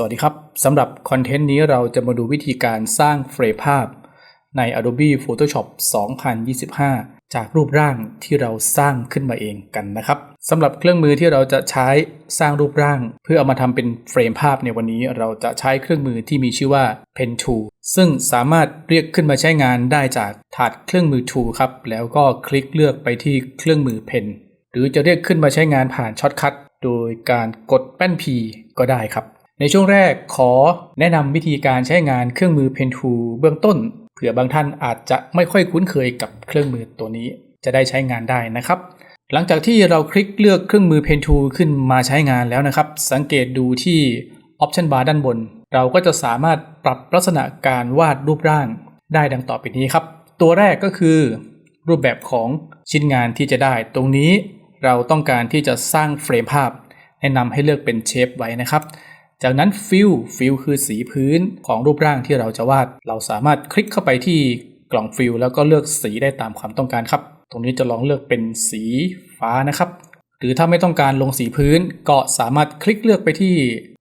สวัสดีครับ สำหรับคอนเทนต์นี้เราจะมาดูวิธีการสร้างเฟรมภาพ ใน Adobe Photoshop 2025 จากรูปร่างที่เราสร้างขึ้นมาเองกันนะครับสำหรับเครื่องมือที่เราจะใช้สร้างรูปร่าง เพื่อเอามาทำเป็นเฟรมภาพในวันนี้เราจะใช้เครื่องมือที่มีชื่อว่า Pen Tool ซึ่งสามารถเรียกขึ้นมาใช้งานได้จากถาดเครื่องมือ Tool ครับ แล้วก็คลิกเลือกไปที่เครื่องมือ Pen หรือจะเรียกขึ้นมาใช้งานผ่านช็อตคัทโดยการกดแป้น P ก็ได้ครับ ในช่วงแรกขอแนะนำวิธีการใช้งานเครื่องมือ Pen Tool เบื้องต้น เผื่อบางท่านอาจจะไม่ค่อยคุ้นเคยกับเครื่องมือตัวนี้ จะได้ใช้งานได้นะครับ หลังจากที่เราคลิกเลือกเครื่องมือ Pen Tool ขึ้นมาใช้งานแล้วนะครับ สังเกตดูที่ Option Bar ด้านบน เราก็จะสามารถปรับลักษณะการวาดรูปร่างได้ดังต่อไปนี้ครับ ตัวแรกก็คือ รูปแบบของชิ้นงานที่จะได้ ตรงนี้เราต้องการที่จะสร้างเฟรมภาพ แนะนำให้เลือกเป็นเชฟไว้นะครับ จากนั้นฟิลฟิลคือสีพื้นของรูปร่างที่เราจะวาด เราสามารถคลิกเข้าไปที่กล่องฟิลแล้วก็เลือกสีได้ตามความต้องการครับ ตรงนี้จะลองเลือกเป็นสีฟ้านะครับ หรือถ้าไม่ต้องการลงสีพื้น ก็สามารถคลิกเลือกไปที่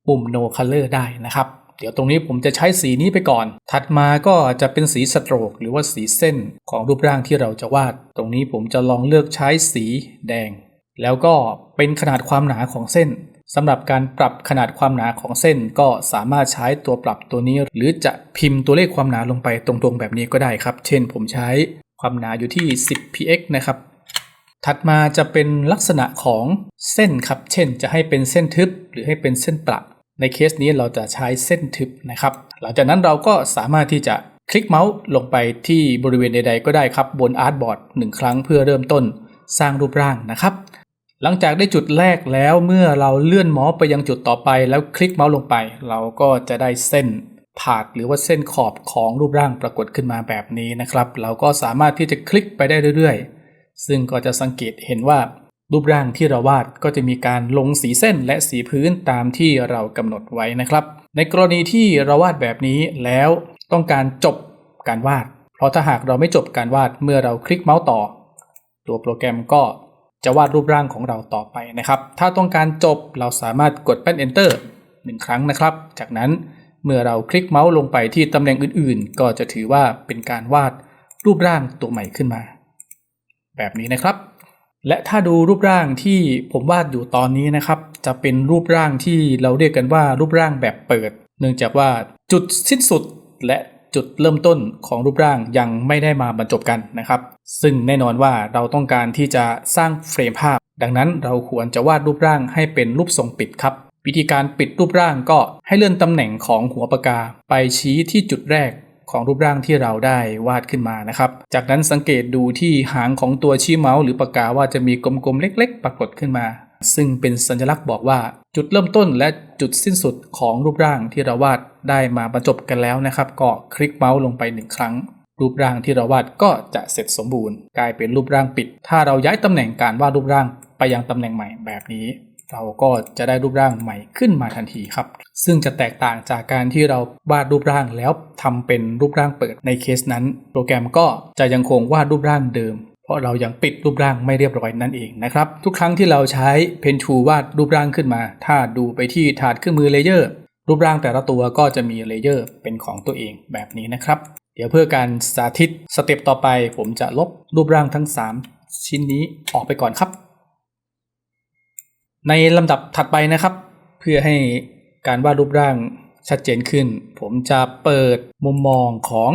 ปุ่ม no color ได้นะครับ เดี๋ยวตรงนี้ผมจะใช้สีนี้ไปก่อน ถัดมาก็จะเป็นสีสโตรกหรือว่าสีเส้นของรูปร่างที่เราจะวาด ตรงนี้ผมจะลองเลือกใช้สีแดง แล้วก็เป็นขนาดความหนาของเส้น สำหรับการปรับขนาดความหนาของเส้นก็สามารถใช้ตัวปรับตัวนี้ หรือจะพิมพ์ตัวเลขความหนาลงไปตรงๆแบบนี้ก็ได้ครับ เช่นผมใช้ความหนาอยู่ที่ 10 px นะครับ ถัดมาจะเป็นลักษณะของเส้นครับ เช่น จะให้เป็นเส้นทึบ หรือให้เป็นเส้นประ ในเคสนี้เราจะใช้เส้นทึบนะครับ หลังจากนั้นเราก็สามารถที่จะคลิกเมาส์ลงไปที่บริเวณใดๆ ก็ได้ครับบนอาร์ตบอร์ดหนึ่งครั้งเพื่อเริ่มต้นสร้างรูปร่างนะครับ หลังจากได้จุดแรกแล้วเมื่อเราเลื่อนเมาส์ไปยังจุดต่อไป แล้วคลิกเมาส์ลงไป เราก็จะได้เส้นผาดหรือว่าเส้นขอบของรูปร่างปรากฏขึ้นมาแบบนี้นะครับ เราก็สามารถที่จะคลิกไปได้เรื่อยๆ ซึ่งก็จะสังเกตเห็นว่ารูปร่างที่เราวาดก็จะมีการลงสีเส้นและสีพื้นตามที่เรากำหนดไว้นะครับ ในกรณีที่เราวาดแบบนี้แล้วต้องการจบการวาด เพราะถ้าหากเราไม่จบการวาดเมื่อเราคลิกเมาส์ต่อ ตัวโปรแกรมก็ จะวาดรูปร่างของเราต่อไปนะครับ ถ้าต้องการจบเราสามารถกดแป้น Enter หนึ่งครั้งนะครับ จากนั้นเมื่อเราคลิกเมาส์ลงไปที่ตำแหน่งอื่นๆ ก็จะถือว่าเป็นการวาดรูปร่างตัวใหม่ขึ้นมา แบบนี้นะครับ และถ้าดูรูปร่างที่ผมวาดอยู่ตอนนี้นะครับ จะเป็นรูปร่างที่เราเรียกกันว่ารูปร่างแบบเปิด เนื่องจากว่าจุดสิ้นสุดและ จุดเริ่มต้นของรูปร่างยังไม่ได้มาบรรจบกันนะครับ ซึ่งแน่นอนว่าเราต้องการที่จะสร้างเฟรมภาพ ดังนั้นเราควรจะวาดรูปร่างให้เป็นรูปทรงปิดครับ วิธีการปิดรูปร่างก็ให้เลื่อนตำแหน่งของหัวปากกา ไปชี้ที่จุดแรกของรูปร่างที่เราได้วาดขึ้นมานะครับ จากนั้นสังเกตดูที่หางของตัวชี้เมาส์หรือปากกาว่าจะมีกลมๆเล็ก ๆ ปรากฏขึ้นมา ซึ่งเป็นสัญลักษณ์บอกว่าจุดเริ่มต้นและจุดสิ้นสุดของรูปร่างที่เราวาดได้มาบรรจบกันแล้วนะครับ ก็คลิกเมาส์ลงไปหนึ่งครั้ง รูปร่างที่เราวาดก็จะเสร็จสมบูรณ์ กลายเป็นรูปร่างปิด ถ้าเราย้ายตำแหน่งการวาดรูปร่างไปยังตำแหน่งใหม่แบบนี้ เราก็จะได้รูปร่างใหม่ขึ้นมาทันทีครับ ซึ่งจะแตกต่างจากการที่เราวาดรูปร่างแล้วทำเป็นรูปร่างเปิดในเคสนั้น โปรแกรมก็จะยังคงวาดรูปร่างเดิม เพราะเรายังปิดรูปร่างไม่เรียบร้อยนั่นเองนะครับ ทุกครั้งที่เราใช้เพนทูวาดรูปร่างขึ้นมา ถ้าดูไปที่ถาดเครื่องมือเลเยอร์รูปร่างแต่ละตัวก็จะมีเลเยอร์เป็นของตัวเองแบบนี้นะครับ เดี๋ยวเพื่อการสาธิตสเต็ปต่อไปผมจะลบรูปร่างทั้ง 3 ชิ้นนี้ออกไปก่อนครับ ในลำดับถัดไปนะครับ เพื่อให้การวาดรูปร่างชัดเจนขึ้น ผมจะเปิดมุมมองของ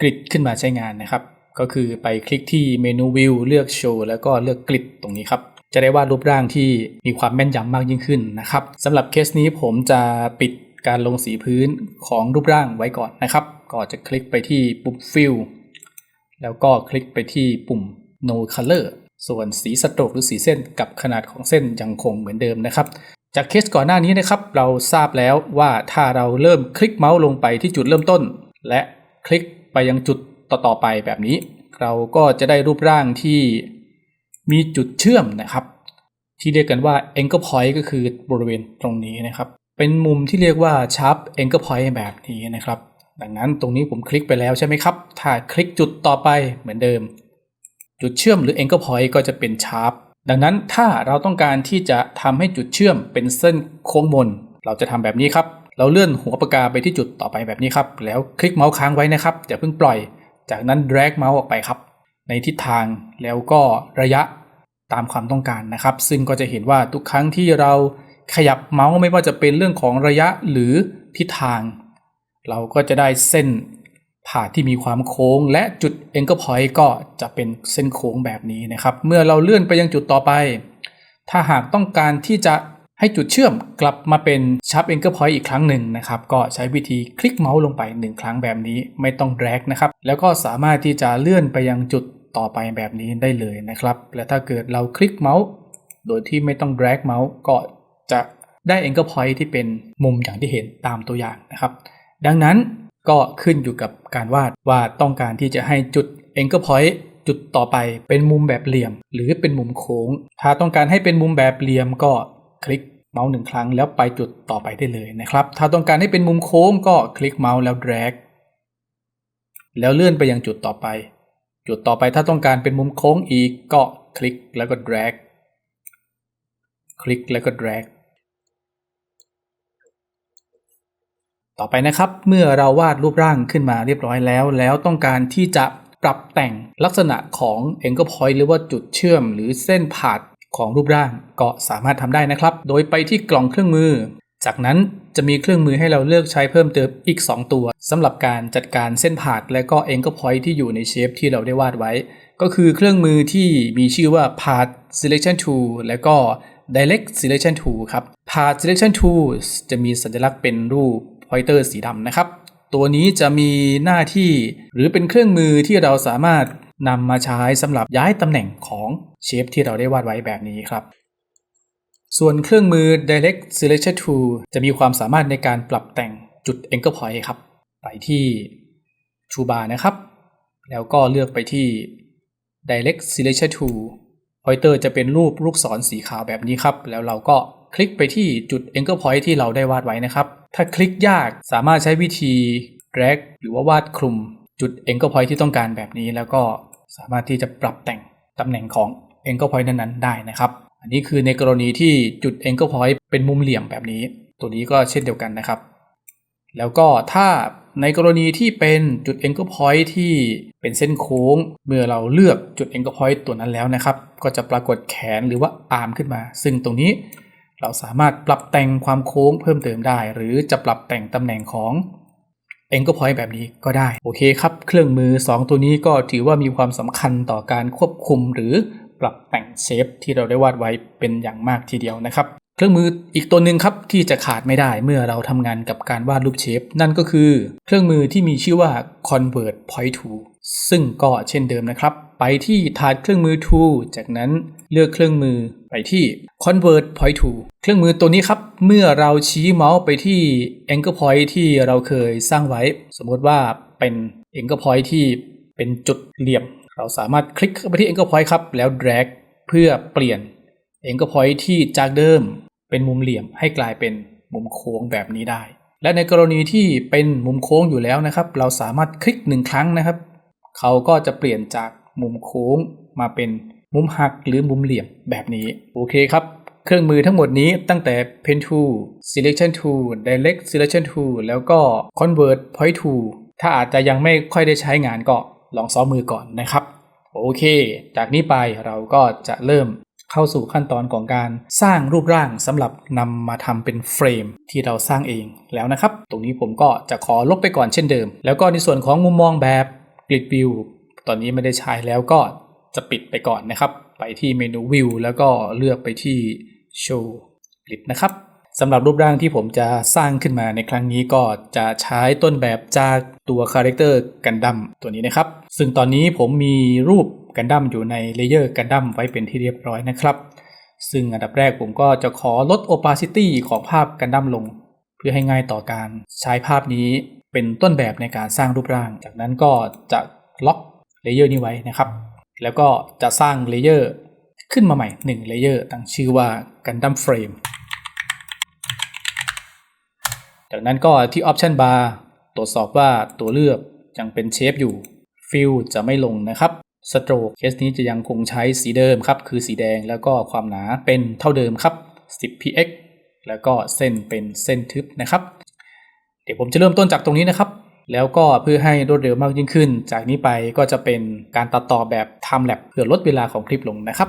กริดขึ้นมาใช้งานนะครับ ก็คือไปคลิกที่เมนูวิวเลือกโชว์แล้วก็เลือกกริดตรงนี้ครับจะได้วาดรูปร่างที่มีความแม่นยำมากยิ่งขึ้นนะครับสำหรับเคสนี้ผมจะปิดการลงสีพื้นของรูปร่างไว้ก่อนนะครับ ก็จะคลิกไปที่ปุ่ม Fill แล้วก็คลิกไปที่ปุ่ม No Color ส่วนสีสโตรกหรือสีเส้นกับขนาดของเส้นยังคงเหมือนเดิมนะครับ จากเคสก่อนหน้านี้นะครับ เราทราบแล้วว่าถ้าเราเริ่มคลิกเมาส์ลงไปที่จุดเริ่มต้น และคลิกไปยังจุด ต่อๆไปแบบนี้ เราก็จะได้รูปร่างที่มีจุดเชื่อมนะครับ ที่เรียกกันว่า anchor point ก็คือบริเวณตรงนี้นะครับ เป็นมุมที่เรียกว่า sharp anchor point แบบนี้นะครับ ดังนั้นตรงนี้ผมคลิกไปแล้วใช่ไหมครับ ถ้าคลิกจุดต่อไปเหมือนเดิม จุดเชื่อมหรือ anchor point ก็จะเป็น sharp ดังนั้นถ้าเราต้องการที่จะทำให้จุดเชื่อมเป็นเส้นโค้งมน เราจะทำแบบนี้ครับ เราเลื่อนหัวปากกาไปที่จุดต่อไปแบบนี้ครับ แล้วคลิกเมาส์ค้างไว้นะครับอย่าเพิ่งปล่อย จากนั้น drag เมาส์ออกไปครับ ในทิศทางแล้วก็ระยะตามความต้องการนะครับ ซึ่งก็จะเห็นว่าทุกครั้งที่เราขยับเมาส์ไม่ว่าจะเป็นเรื่องของระยะหรือทิศทาง เราก็จะได้เส้นผ่าที่มีความโค้ง และจุด anchor point ก็จะเป็นเส้นโค้งแบบนี้นะครับ เมื่อเราเลื่อนไปยังจุดต่อไป ถ้าหากต้องการที่จะ ให้จุดเชื่อมกลับมาเป็น sharp anchor point อีกครั้งหนึ่งนะครับ ก็ใช้วิธีคลิกเมาส์ลงไป 1 ครั้งแบบนี้ไม่ต้อง drag นะครับ แล้วก็สามารถที่จะเลื่อนไปยังจุดต่อไปแบบนี้ได้เลยนะครับ และถ้าเกิดเราคลิกเมาส์โดยที่ไม่ต้อง drag เมาส์ก็จะได้ anchor point ที่เป็นมุมอย่างที่เห็นตามตัวอย่างนะครับ ดังนั้นก็ขึ้นอยู่กับการวาดว่าต้องการที่จะให้จุด anchor point จุดต่อไปเป็นมุมแบบเหลี่ยม หรือเป็นมุมโค้ง ถ้าต้องการให้เป็นมุมแบบเหลี่ยมก็คลิก เมาส์หนึ่งครั้งแล้วไปจุดต่อไปได้เลยนะครับ ถ้าต้องการให้เป็นมุมโค้งก็คลิกเมาส์แล้ว drag แล้วเลื่อนไปยังจุดต่อไป จุดต่อไปถ้าต้องการเป็นมุมโค้งอีกก็คลิกแล้วก็ drag คลิกแล้วก็ drag ต่อไปนะครับ เมื่อเราวาดรูปร่างขึ้นมาเรียบร้อยแล้ว แล้วต้องการที่จะปรับแต่งลักษณะของ anchor point หรือว่าจุดเชื่อมหรือเส้นผ่า ของรูปร่างก็สามารถทำได้นะครับ โดยไปที่กล่องเครื่องมือ จากนั้นจะมีเครื่องมือให้เราเลือกใช้เพิ่มเติมอีก 2 ตัวสำหรับการจัดการเส้นผ่าและก็ anchor point ที่อยู่ในเชฟที่เราได้วาดไว้ ก็คือเครื่องมือที่มีชื่อว่า path selection tool และก็ direct selection tool ครับ path selection tool จะมีสัญลักษณ์เป็นรูป pointer สีดำนะครับ ตัวนี้จะมีหน้าที่หรือเป็นเครื่องมือที่เราสามารถ นำมาใช้สำหรับย้ายตำแหน่งของเชฟที่เราได้วาดไว้แบบนี้ครับ ส่วนเครื่องมือ direct selection tool จะมีความสามารถในการปรับแต่งจุด anchor point ครับ ไปที่ toolbar นะครับ แล้วก็เลือกไปที่ direct selection tool pointer จะเป็นรูปลูกศรสีขาวแบบนี้ครับ แล้วเราก็คลิกไปที่จุด anchor point ที่เราได้วาดไว้นะครับ ถ้าคลิกยากสามารถใช้วิธี drag หรือว่าวาดคลุมจุด anchor point ที่ต้องการแบบนี้แล้วก็ สามารถที่จะปรับแต่งตำแหน่งของ anchor point นั้นๆได้นะครับ อันนี้คือในกรณีที่จุด anchor point เป็นมุมเหลี่ยมแบบนี้ ตัวนี้ก็เช่นเดียวกันนะครับ แล้วก็ถ้าในกรณีที่เป็นจุด anchor point ที่เป็นเส้นโค้ง เมื่อเราเลือกจุด anchor point ตัวนั้นแล้วนะครับ ก็จะปรากฏแขนหรือว่าอาร์มขึ้นมา ซึ่งตรงนี้เราสามารถปรับแต่งความโค้งเพิ่มเติมได้ หรือจะปรับแต่งตำแหน่งของ anchor point แบบนี้ก็ได้ โอเคครับ เครื่องมือ 2 ตัวนี้ก็ถือว่ามีความสำคัญต่อการควบคุมหรือปรับแต่งเชฟที่เราได้วาดไว้เป็นอย่างมากทีเดียวนะครับ เครื่องมืออีกตัวหนึ่งครับที่จะขาดไม่ได้เมื่อเราทำงานกับการวาดรูปเชฟนั่นก็คือ เครื่องมือที่มีชื่อว่า convert point tool ซึ่งก็เช่นเดิมนะครับ ไปที่ถาดเครื่องมือ to จากนั้นเลือกเครื่องมือไปที่ convert point to เครื่องมือตัวนี้ครับ เมื่อเราชี้เมาส์ไปที่ anchor point ที่เราเคยสร้างไว้ สมมติว่าเป็น anchor point ที่เป็นจุดเหลี่ยม เราสามารถคลิกเข้าไปที่ anchor point ครับ แล้ว drag เพื่อเปลี่ยน anchor point ที่จากเดิมเป็นมุมเหลี่ยม ให้กลายเป็นมุมโค้งแบบนี้ได้ และในกรณีที่เป็นมุมโค้งอยู่แล้วนะครับ เราสามารถคลิกหนึ่งครั้งนะครับ เขาก็จะเปลี่ยนจาก มุมโค้งมาเป็นมุมหักหรือมุมเหลี่ยมแบบนี้ โอเคครับ เครื่องมือทั้งหมดนี้ตั้งแต่ Pen Tool Selection Tool Direct Selection Tool แล้วก็ Convert Point Tool ถ้าอาจจะยังไม่ค่อยได้ใช้งานก็ลองซ้อมมือก่อนนะครับ โอเค จากนี้ไปเราก็จะเริ่มเข้าสู่ขั้นตอนของการสร้างรูปร่างสำหรับนำมาทำเป็นเฟรมที่เราสร้างเองแล้วนะครับ ตรงนี้ผมก็จะขอลบไปก่อนเช่นเดิม แล้วก็ในส่วนของมุมมองแบบกริดวิว ตอนนี้ไม่ได้ใช้แล้วก็จะปิดไปก่อนนะครับ ไปที่เมนูวิวแล้วก็เลือกไปที่ show grid นะครับสำหรับรูปร่างที่ผมจะสร้างขึ้นมาในครั้งนี้ก็จะใช้ต้นแบบจากตัวคาแรคเตอร์กันดั้มตัวนี้นะครับ ซึ่งตอนนี้ผมมีรูปกันดั้มอยู่ในเลเยอร์กันดั้มไว้เป็นที่เรียบร้อยนะครับ ซึ่งอันดับแรกผมก็จะขอลด opacity ของภาพกันดั้มลง เพื่อให้ง่ายต่อการใช้ภาพนี้เป็นต้นแบบในการสร้างรูปร่าง จากนั้นก็จะล็อก เลเยอร์นี้ไว้นะครับ แล้วก็จะสร้างเลเยอร์ขึ้นมาใหม่1เลเยอร์ตั้งชื่อว่า Gundam Frame จากนั้นก็ที่ Option Bar ตรวจสอบว่าตัวเลือกยังเป็นเชฟอยู่ Fill จะไม่ลงนะครับ Stroke เคสนี้จะยังคงใช้สีเดิมครับ คือสีแดงแล้วก็ความหนาเป็นเท่าเดิมครับ 10 px แล้วก็เส้นเป็นเส้นทึบนะครับ เดี๋ยวผมจะเริ่มต้นจากตรงนี้นะครับ แล้วก็เพื่อให้รวดเร็วมากยิ่งขึ้น จากนี้ไปก็จะเป็นการตัดต่อแบบ time lapse เพื่อลดเวลาของคลิปลงนะครับ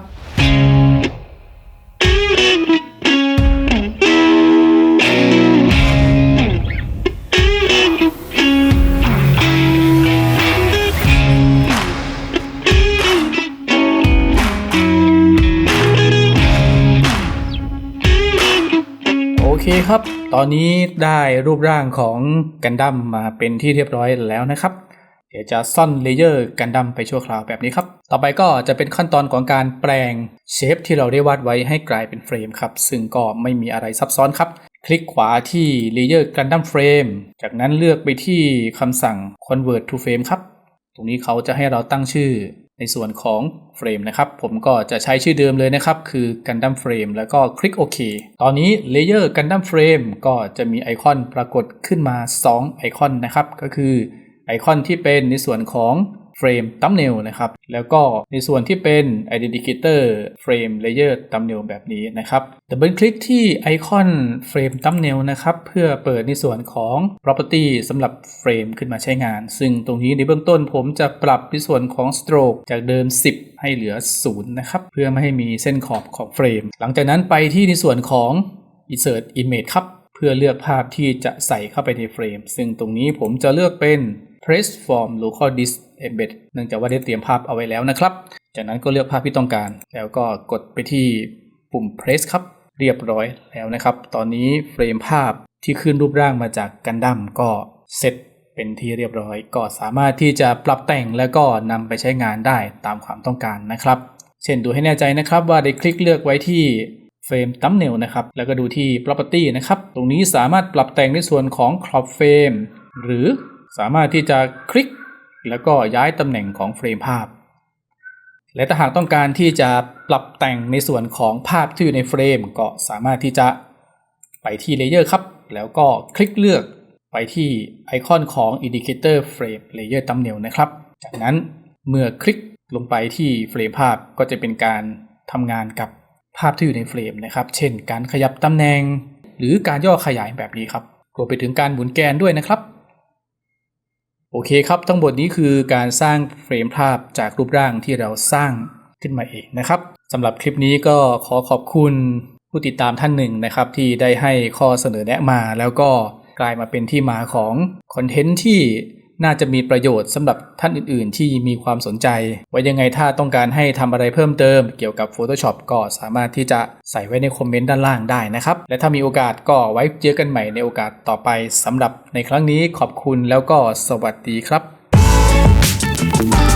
โอเคครับ ตอนนี้ได้รูปร่างของกันดั้มมาเป็นที่เรียบร้อยแล้วนะครับ เดี๋ยวจะซ่อนเลเยอร์กันดั้มไปชั่วคราวแบบนี้ครับ ต่อไปก็จะเป็นขั้นตอนของการแปลงเชฟที่เราได้วาดไว้ให้กลายเป็นเฟรมครับ ซึ่งก็ไม่มีอะไรซับซ้อนครับ คลิกขวาที่ Layer Gundam Frame จากนั้นเลือกไปที่คำสั่ง Convert to Frame ครับ ตรงนี้เขาจะให้เราตั้งชื่อ ในส่วนของเฟรมนะครับ ผมก็จะใช้ชื่อเดิมเลยนะครับ คือ Gundam Frame แล้วก็คลิกโอเคตอนนี้ Layer Gundam Frame ก็จะมีไอคอนปรากฏขึ้นมา 2 ไอคอนนะครับ ก็คือไอคอนที่เป็นในส่วนของ เฟรม thumbnail นะครับ แล้วก็ในส่วนที่เป็น identifier frame layer thumbnail แบบนี้นะครับดับเบิลคลิกที่ไอคอนเฟรม thumbnail นะครับเพื่อเปิดในส่วนของ property สำหรับเฟรมขึ้นมาใช้งาน ซึ่งตรงนี้ในเบื้องต้นผมจะปรับในส่วนของ stroke จากเดิม 10 ให้เหลือ 0 นะครับ เพื่อไม่ให้มีเส้นขอบของเฟรม หลังจากนั้นไปที่ในส่วนของ insert image ครับ เพื่อเลือกภาพที่จะใส่เข้าไปในเฟรม ซึ่งตรงนี้ผมจะเลือกเป็น press from local disk embed เนื่องจากว่าได้เตรียมภาพเอาไว้แล้วนะครับ จากนั้นก็เลือกภาพที่ต้องการ แล้วก็กดไปที่ปุ่ม press ครับเรียบร้อยแล้วนะครับ ตอนนี้เฟรมภาพที่ขึ้นรูปร่างมาจากกันดั้มก็เสร็จเป็นที่เรียบร้อย ก็สามารถที่จะปรับแต่งแล้วก็นำไปใช้งานได้ตามความต้องการนะครับ เช่นดูให้แน่ใจนะครับว่าได้คลิกเลือกไว้ที่เฟรม thumbnail นะครับ แล้วก็ดูที่ property นะครับ ตรงนี้สามารถปรับแต่งในส่วนของ crop frame หรือ สามารถที่จะคลิก แล้วก็ย้ายตำแหน่งของเฟรมภาพ และถ้าหากต้องการที่จะปรับแต่งในส่วนของภาพที่อยู่ในเฟรม ก็สามารถที่จะไปที่เลเยอร์ครับ แล้วก็คลิกเลือกไปที่ไอคอนของ Indicator Frame Layer Thumbnail นะครับ จากนั้นเมื่อคลิกลงไปที่เฟรมภาพก็จะเป็นการทำงานกับภาพที่อยู่ในเฟรมนะครับ เช่น การขยับตำแหน่ง หรือการย่อขยายแบบนี้ครับรวมไปถึงการหมุนแกนด้วยนะครับ โอเคครับ ทั้งหมดนี้คือการสร้างเฟรมภาพจากรูปร่างที่เราสร้างขึ้นมาเองนะครับสำหรับคลิปนี้ก็ขอขอบคุณผู้ติดตามท่านหนึ่งนะครับ ที่ได้ให้ข้อเสนอแนะมา แล้วก็กลายมาเป็นที่มาของคอนเทนต์ที่ น่าจะมีประโยชน์สำหรับท่านอื่นๆ ที่มีความสนใจ ไว้ยังไงถ้าต้องการให้ทำอะไรเพิ่มเติมเกี่ยวกับ Photoshop ก็สามารถที่จะใส่ไว้ในคอมเมนต์ด้านล่างได้นะครับ และถ้ามีโอกาสก็ไว้เจอกันใหม่ในโอกาสต่อไปสำหรับในครั้งนี้ขอบคุณแล้วก็สวัสดีครับ